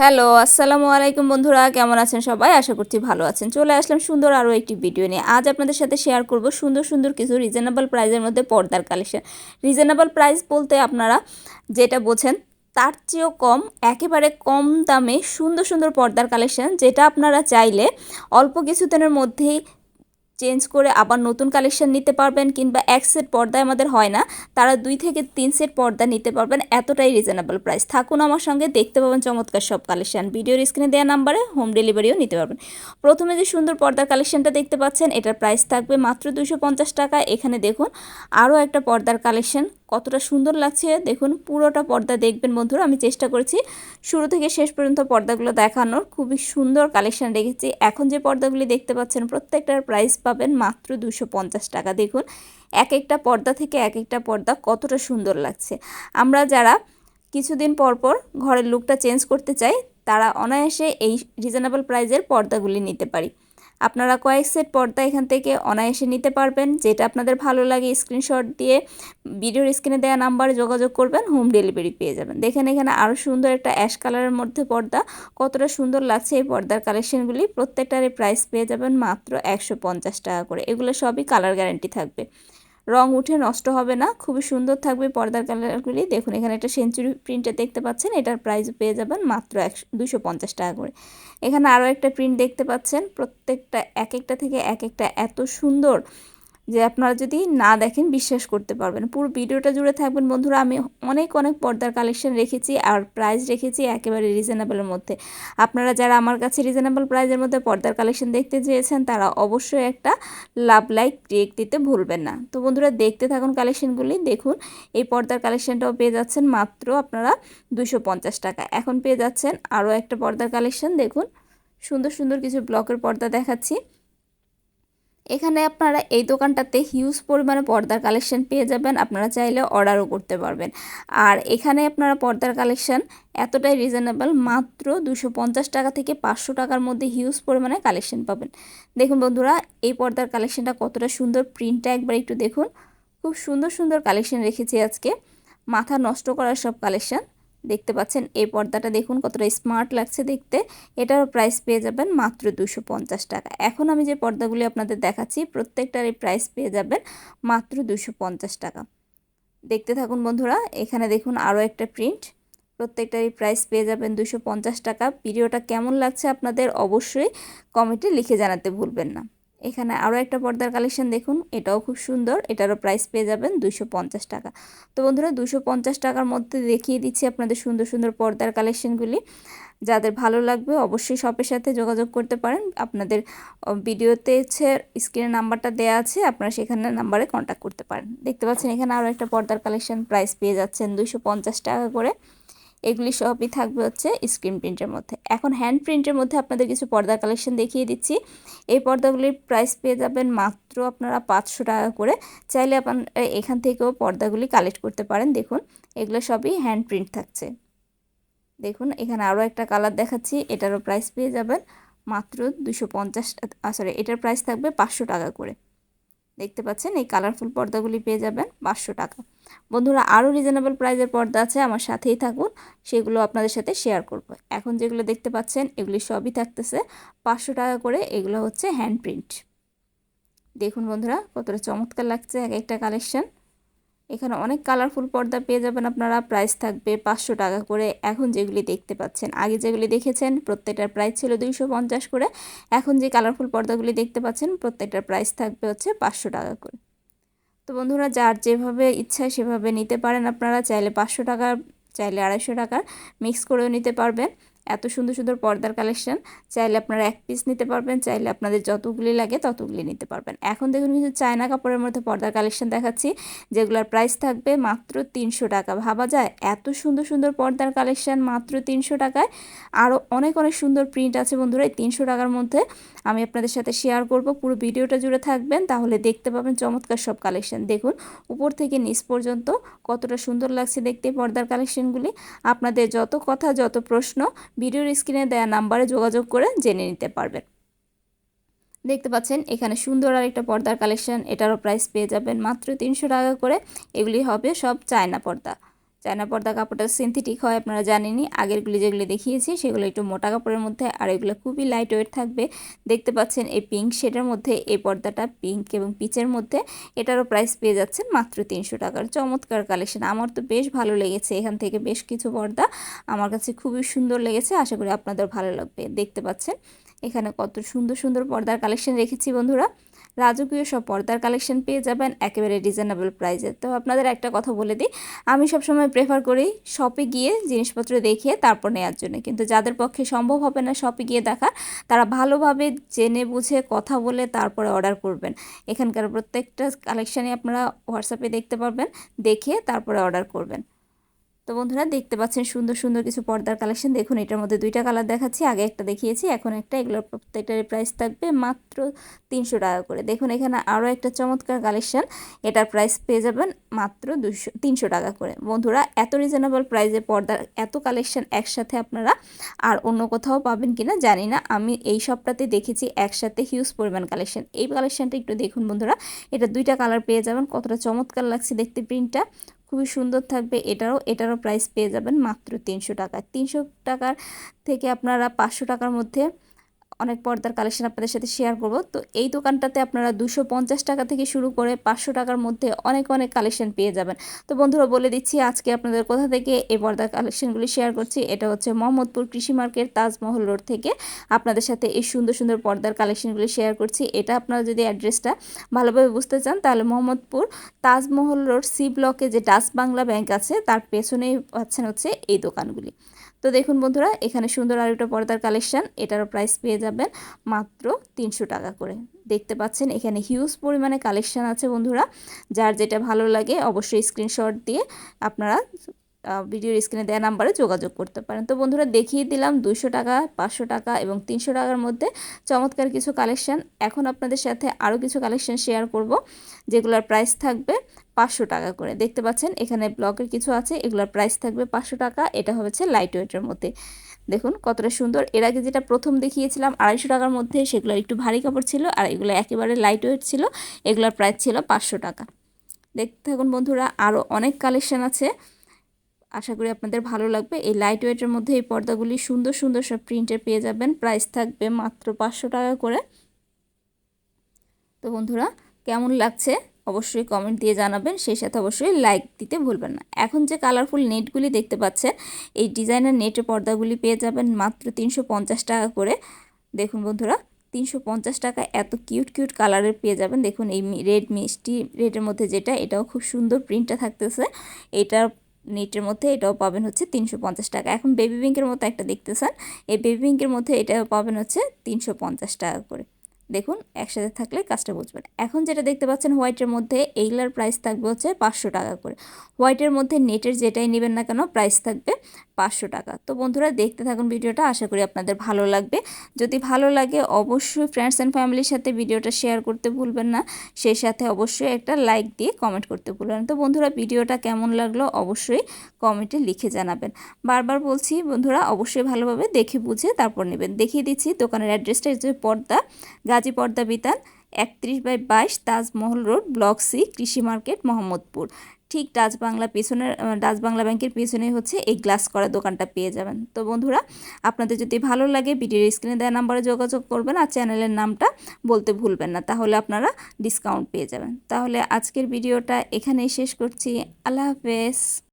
Hello, আসসালামু আলাইকুম বন্ধুরা, কেমন আছেন সবাই? আশা করছি ভালো আছেন। চলে আসলাম সুন্দর আরও একটি ভিডিও নিয়ে। আজ আপনাদের সাথে শেয়ার করব সুন্দর সুন্দর কিছু রিজনেবল প্রাইজের মধ্যে পর্দার কালেকশন রিজনেবল প্রাইস বলতে আপনারা যেটা বোঝেন, তার চেয়েও কম, একেবারে কম দামে সুন্দর সুন্দর পর্দার কালেকশন যেটা আপনারা চাইলে অল্প কিছু দিনের মধ্যেই চেঞ্জ করে আবার নতুন কালেকশন নিতে পারবেন কিংবা এক সেট পর্দায় আমাদের হয় না। তারা দুই থেকে তিন সেট পর্দা নিতে পারবেন, এতটাই রিজনেবল প্রাইস থাকুন আমার সঙ্গে, দেখতে পাবেন চমৎকার সব কালেকশন। ভিডিওর স্ক্রিনে দেওয়া নাম্বারে হোম ডেলিভারিও নিতে পারবেন। প্রথমে যে সুন্দর পর্দার কালেকশনটা দেখতে পাচ্ছেন, এটার প্রাইস থাকবে মাত্র দুশো টাকা। এখানে দেখুন, আরও একটা পর্দার কালেকশন কতটা সুন্দর লাগছে। দেখুন, পুরোটা পর্দা দেখবেন বন্ধুরা। আমি চেষ্টা করেছি শুরু থেকে শেষ পর্যন্ত পর্দাগুলো দেখানোর। খুবই সুন্দর কালেকশান রেখেছি। এখন যে পর্দাগুলি দেখতে পাচ্ছেন, প্রত্যেকটার প্রাইস পাবেন মাত্র দুশো টাকা। দেখুন এক একটা পর্দা থেকে এক একটা পর্দা কতটা সুন্দর লাগছে। আমরা যারা কিছুদিন পর পর ঘরের লুকটা চেঞ্জ করতে চাই, তারা অনায়াসে এই রিজনেবল প্রাইজের পর্দাগুলি নিতে পারি। আপনারা কয়েক সেট পর্দা এখান থেকে অনায়াসে নিতে পারবেন। যেটা আপনাদের ভালো লাগে স্ক্রিনশট দিয়ে ভিডিওর স্ক্রিনে দেওয়া নাম্বারে যোগাযোগ করবেন হোম ডেলিভারি পেয়ে যাবেন। দেখেন এখানে আরও সুন্দর একটা অ্যাশ কালারের মধ্যে পর্দা। কতটা সুন্দর লাগছে এই পর্দার কালেকশনগুলি প্রত্যেকটারে প্রাইস পেয়ে যাবেন মাত্র একশো পঞ্চাশ টাকা করে। এগুলো সবই কালার গ্যারেন্টি থাকবে। রং উঠে নষ্ট হবে না, খুবই সুন্দর থাকবে পর্দার কালারগুলি। দেখুন, এখানে একটা সেঞ্চুরি প্রিন্টে দেখতে পাচ্ছেন, এটার প্রাইস পেয়ে যাবেন মাত্র একশো পঞ্চাশ টাকা করে। এখানে আরও একটা প্রিন্ট দেখতে পাচ্ছেন, প্রত্যেকটা, এক একটা থেকে এক একটা এত সুন্দর যে আপনারা যদি না দেখেন, বিশ্বাস করতে পারবেন। পুরো ভিডিওটা জুড়ে থাকবেন বন্ধুরা, আমি অনেক অনেক পর্দার কালেকশন রেখেছি আর প্রাইস রেখেছি একেবারে রিজনেবলের মধ্যে। আপনারা যারা আমার কাছে রিজনেবল প্রাইজের মধ্যে পর্দার কালেকশন দেখতে চেয়েছেন, তারা অবশ্যই একটা লাভ লাইক ক্রিয়েক দিতে ভুলবেন না। তো বন্ধুরা, দেখতে থাকুন কালেকশনগুলি দেখুন, এই পর্দার কালেকশনটাও পেয়ে যাচ্ছেন মাত্র আপনারা দুশো টাকা। এখন পেয়ে যাচ্ছেন আরও একটা পর্দার কালেকশন দেখুন, সুন্দর সুন্দর কিছু ব্লকের পর্দা দেখাচ্ছি। এখানে আপনারা এই দোকানটাতে হিউজ পরিমাণে পর্দার কালেকশন পেয়ে যাবেন। আপনারা চাইলে অর্ডারও করতে পারবেন। আর এখানে আপনারা পর্দার কালেকশন এতটাই রিজনেবল মাত্র দুশো টাকা থেকে পাঁচশো টাকার মধ্যে হিউজ পরিমাণে কালেকশন পাবেন। দেখুন বন্ধুরা, এই পর্দার কালেকশনটা কতটা সুন্দর। প্রিন্টটা একবার একটু দেখুন। খুব সুন্দর সুন্দর কালেকশন রেখেছি আজকে। মাথা নষ্ট করার সব কালেকশন দেখতে পাচ্ছেন। এই পর্দাটা দেখুন, কতটা স্মার্ট লাগছে দেখতে। এটারও প্রাইস পেয়ে যাবেন মাত্র দুশো টাকা। এখন আমি যে পর্দাগুলি আপনাদের দেখাচ্ছি, প্রত্যেকটারই প্রাইস পেয়ে যাবেন মাত্র দুশো টাকা। দেখতে থাকুন বন্ধুরা, এখানে দেখুন আরও একটা প্রিন্ট প্রত্যেকটারই প্রাইস পেয়ে যাবেন দুশো টাকা। ভিডিওটা কেমন লাগছে আপনাদের অবশ্যই কমেন্টে লিখে জানাতে ভুলবেন না। এখানে আরও একটা পর্দার কালেকশন দেখুন, এটাও খুব সুন্দর, এটারও প্রাইস পেয়ে যাবেন দুশো টাকা। তো বন্ধুরা দুশো টাকার মধ্যে দেখিয়ে দিচ্ছি আপনাদের সুন্দর সুন্দর পর্দার কালেকশনগুলি। যাদের ভালো লাগবে অবশ্যই শপের সাথে যোগাযোগ করতে পারেন। আপনাদের ভিডিওতে হচ্ছে স্ক্রিনের নাম্বারটা দেওয়া আছে, আপনারা সেখানে নাম্বারে কন্ট্যাক্ট করতে পারেন। দেখতে পাচ্ছেন এখানে আরও একটা পর্দার কালেকশন প্রাইস পেয়ে যাচ্ছেন দুশো টাকা করে। এগুলি সবই থাকবে হচ্ছে স্ক্রিন প্রিন্টের মধ্যে। এখন হ্যান্ড প্রিন্টের মধ্যে আপনাদের কিছু পর্দা কালেকশন দেখিয়ে দিচ্ছি। এই পর্দাগুলির প্রাইস পেয়ে যাবেন মাত্র আপনারা পাঁচশো টাকা করে। চাইলে আপনার এখান থেকেও পর্দাগুলি কালেক্ট করতে পারেন। দেখুন, এগুলো সবই হ্যান্ড প্রিন্ট থাকছে। দেখুন, এখানে আরও একটা কালার দেখাচ্ছি, এটারও প্রাইস পেয়ে যাবেন মাত্র দুশো পঞ্চাশ সরি এটার প্রাইস থাকবে পাঁচশো টাকা করে। দেখতে পাচ্ছেন, এই কালারফুল পর্দাগুলি পেয়ে যাবেন পাঁচশো টাকা। বন্ধুরা, আরও রিজনেবল প্রাইজের পর্দা আছে, আমার সাথেই থাকুন, সেগুলো আপনাদের সাথে শেয়ার করব। এখন যেগুলো দেখতে পাচ্ছেন, এগুলি সবই থাকতেছে পাঁচশো টাকা করে, এগুলো হচ্ছে হ্যান্ড প্রিন্ট দেখুন বন্ধুরা, কতটা চমৎকার লাগছে এক একটা কালেকশন এখানে অনেক কালারফুল পর্দা পেয়ে যাবেন আপনারা। প্রাইস থাকবে পাঁচশো টাকা করে। এখন যেগুলি দেখতে পাচ্ছেন, আগে যেগুলি দেখেছেন প্রত্যেকটার প্রাইস ছিল দুইশো পঞ্চাশ করে। এখন যে কালারফুল পর্দাগুলি দেখতে পাচ্ছেন, প্রত্যেকটার প্রাইস থাকবে হচ্ছে পাঁচশো টাকা করে। তো বন্ধুরা, যার যেভাবে ইচ্ছা সেভাবে নিতে পারেন আপনারা। চাইলে পাঁচশো টাকা, চাইলে আড়াইশো টাকার মিক্স করেও নিতে পারবেন। এত সুন্দর সুন্দর পর্দার কালেকশন চাইলে আপনারা এক পিস নিতে পারবেন, চাইলে আপনাদের যতগুলি লাগে ততগুলি নিতে পারবেন। এখন দেখুন কিছু চায়না কাপড়ের মধ্যে পর্দার কালেকশন দেখাচ্ছি, যেগুলোর প্রাইস থাকবে মাত্র তিনশো টাকা। ভাবা যায়, এত সুন্দর সুন্দর পর্দার কালেকশন মাত্র তিনশো টাকায়। আরও অনেক অনেক সুন্দর প্রিন্ট আছে বন্ধুরা, এই তিনশো টাকার মধ্যে আমি আপনাদের সাথে শেয়ার করব। পুরো ভিডিওটা জুড়ে থাকবেন, তাহলে দেখতে পাবেন চমৎকার সব কালেকশন দেখুন, উপর থেকে নিচ পর্যন্ত কতটা সুন্দর লাগছে দেখতে পর্দার কালেকশনগুলি আপনাদের যত কথা, যত প্রশ্ন ভিডিওর স্ক্রিনে দেওয়া নাম্বারে যোগাযোগ করে জেনে নিতে পারবেন। দেখতে পাচ্ছেন, এখানে সুন্দর আর একটা পর্দার কালেকশন। এটারও প্রাইস পেয়ে যাবেন মাত্র তিনশো টাকা করে। এগুলি হবে সব চায়না পর্দা। চায়না পর্দা কাপড়টা সিনথেটিক হয়, আপনারা জানেনই। আগেরগুলি যেগুলি দেখিয়েছি, সেগুলো একটু মোটা কাপড়ের মধ্যে, আর এগুলো খুবই লাইট ওয়েট থাকবে। দেখতে পাচ্ছেন এই পিঙ্ক শেডের মধ্যে, এই পর্দাটা পিঙ্ক এবং পিচের মধ্যে। এটারও প্রাইস পেয়ে যাচ্ছেন মাত্র তিনশো টাকার। চমৎকার কালেকশন আমার তো বেশ ভালো লেগেছে এখান থেকে বেশ কিছু পর্দা। আমার কাছে খুবই সুন্দর লেগেছে। আশা করি আপনাদের ভালো লাগবে। দেখতে পাচ্ছেন, এখানে কত সুন্দর সুন্দর পর্দার কালেকশন রেখেছি বন্ধুরা। রাজকীয় সব পর্দার কালেকশন পেয়ে যাবেন, একেবারে রিজনেবল প্রাইসে তো আপনাদের একটা কথা বলে দিই, আমি সবসময় প্রেফার করি শপে গিয়ে জিনিসপত্র দেখিয়ে তারপর নেওয়ার জন্য। কিন্তু যাদের পক্ষে সম্ভব হবে না শপে গিয়ে দেখা তারা ভালোভাবে জেনে বুঝে কথা বলে তারপরে অর্ডার করবেন। এখানকার প্রত্যেকটা কালেকশানই আপনারা হোয়াটসঅ্যাপে দেখতে পারবেন, দেখে তারপরে অর্ডার করবেন। তো বন্ধুরা দেখতে পাচ্ছেন সুন্দর সুন্দর কিছু পর্দার কালেকশন। দেখুন, এটার মধ্যে দুইটা কালার দেখাচ্ছি, আগে একটা দেখিয়েছি, এখন একটা। এগুলোর প্রত্যেকটার প্রাইস থাকবে মাত্র তিনশো টাকা করে। দেখুন, এখানে আরও একটা চমৎকার কালেকশন, এটার প্রাইস পেয়ে যাবেন মাত্র দুশো তিনশো টাকা করে। বন্ধুরা, এত রিজনেবল প্রাইসে পর্দার এত কালেকশন একসাথে আপনারা আর অন্য কোথাও পাবেন কিনা জানি না। আমি এই সবটাতে দেখেছি একসাথে হিউজ পরিমাণ কালেকশন। এই কালেকশনটা একটু দেখুন বন্ধুরা, এটা দুইটা কালার পেয়ে যাবেন। কতটা চমৎকার লাগছে দেখতে প্রিন্টটা খুবই সুন্দর থাকবে, এটারও এটারও প্রাইস পেয়ে যাবেন মাত্র তিনশো টাকা তিনশো টাকার থেকে আপনারা পাঁচশো টাকার মধ্যে অনেক পর্দার কালেকশন আপনাদের সাথে শেয়ার করব। তো এই দোকানটাতে আপনারা দুশো পঞ্চাশ টাকা থেকে শুরু করে পাঁচশো টাকার মধ্যে অনেক অনেক কালেকশন পেয়ে যাবেন। তো বন্ধুরা, বলে দিচ্ছি, আজকে আপনাদের কোথা থেকে এই পর্দার কালেকশনগুলি শেয়ার করছি, এটা হচ্ছে মোহাম্মদপুর কৃষি মার্কেট তাজমহল রোড থেকে আপনাদের সাথে এই সুন্দর সুন্দর পর্দার কালেকশনগুলি শেয়ার করছি। এটা আপনারা যদি অ্যাড্রেসটা ভালোভাবে বুঝতে চান, তাহলে মোহাম্মদপুর তাজমহল রোড সি ব্লকে যে ডাস বাংলা ব্যাংক আছে, তার পেছনেই পাচ্ছেন হচ্ছে এই দোকানগুলি। তো দেখুন বন্ধুরা, এখানে সুন্দর আর একটা পর্দার কালেকশন এটারও প্রাইস পেয়ে যাবেন। মাত্র তিনশো টাকা করে। দেখতে পাচ্ছেন এখানে হিউজ পরিমাণে কালেকশান আছে বন্ধুরা। যার যেটা ভালো লাগে অবশ্যই স্ক্রিনশট দিয়ে আপনারা ভিডিওর স্ক্রিনে দেওয়া নাম্বারে যোগাযোগ করতে পারেন। তো বন্ধুরা দেখিয়ে দিলাম দুশো টাকা, পাঁচশো টাকা এবং তিনশো টাকার মধ্যে চমৎকার কিছু কালেকশান এখন আপনাদের সাথে আরও কিছু কালেকশান শেয়ার করব, যেগুলোর প্রাইস থাকবে পাঁচশো টাকা করে। দেখতে পাচ্ছেন, এখানে ব্লকের কিছু আছে, এগুলোর প্রাইস থাকবে পাঁচশো টাকা, এটা হচ্ছে লাইট ওয়েটের মধ্যে। দেখুন, কতটা সুন্দর। এর আগে যেটা প্রথম দেখিয়েছিলাম, আড়াইশো টাকার মধ্যে, সেগুলো একটু ভারী কাপড় ছিল, আর এগুলো একেবারে লাইট ওয়েট ছিল, এগুলোর প্রাইস ছিল পাঁচশো টাকা। দেখতে থাকুন বন্ধুরা আরও অনেক কালেকশান আছে। আশা করি আপনাদের ভালো লাগবে। এই লাইট ওয়েটের মধ্যে এই পর্দাগুলি সুন্দর সুন্দর সব প্রিন্টে পেয়ে যাবেন। প্রাইস থাকবে মাত্র পাঁচশো টাকা করে। তো বন্ধুরা, কেমন লাগছে? অবশ্যই কমেন্ট দিয়ে জানাবেন। সেই সাথে অবশ্যই লাইক দিতে ভুলবেন না। এখন যে কালারফুল নেটগুলি দেখতে পাচ্ছেন, এই ডিজাইনার নেটের পর্দাগুলি পেয়ে যাবেন মাত্র তিনশো পঞ্চাশ টাকা করে। দেখুন বন্ধুরা, তিনশো পঞ্চাশ টাকা এত কিউট কিউট কালারের পেয়ে যাবেন। দেখুন এই রেড মিষ্টি রেডের মধ্যে যেটা, এটাও খুব সুন্দর প্রিন্টটা থাকতেছে। এটা নেটের মধ্যে এটাও পাবেন হচ্ছে তিনশো পঞ্চাশ টাকা। এখন বেবি পিঙ্কের মতো একটা দেখতেছেন এই বেবি পিঙ্কের মধ্যে এটাও পাবেন হচ্ছে তিনশো পঞ্চাশ টাকা করে। দেখুন, একসাথে থাকলে কাজটা বুঝবেন। এখন যেটা দেখতে পাচ্ছেন, হোয়াইটের মধ্যে এইগুলার প্রাইস থাকবে হচ্ছে পাঁচশো টাকা করে। হোয়াইটের মধ্যে নেটের যেটাই নেবেন না কেন প্রাইস থাকবে পাঁচশো টাকা। তো বন্ধুরা, দেখতে থাকুন ভিডিওটা, আশা করি আপনাদের ভালো লাগবে। যদি ভালো লাগে, অবশ্যই ফ্রেন্ডস অ্যান্ড ফ্যামিলির সাথে ভিডিওটা শেয়ার করতে ভুলবেন না। সেই সাথে অবশ্যই একটা লাইক দিয়ে কমেন্ট করতে ভুলবেন তো বন্ধুরা, ভিডিওটা কেমন লাগল, অবশ্যই কমেন্টে লিখে জানাবেন। বারবার বলছি, বন্ধুরা, অবশ্যই ভালোভাবে দেখে বুঝে তারপর নেবেন। দেখিয়ে দিচ্ছি, দোকানের অ্যাড্রেসটা যে পর্দা গাজী পর্দা বিতান, একত্রিশ বাই বাইশ তাজমহল রোড, ব্লক সি, কৃষি মার্কেট, মোহাম্মদপুর। ঠিক ডাচ বাংলা পেছনের ডাচ বাংলা ব্যাংকের পেছনে হচ্ছে এই গ্লাস করা দোকানটা পেয়ে যাবেন। তো বন্ধুরা, আপনাদের যদি ভালো লাগে, ভিডিওর স্ক্রিনে দেওয়া নাম্বারে যোগাযোগ করবেন আর চ্যানেলের নামটা বলতে ভুলবেন না, তাহলে আপনারা ডিসকাউন্ট পেয়ে যাবেন। তাহলে আজকের ভিডিওটা এখানেই শেষ করছি। আল্লাহ হাফেজ।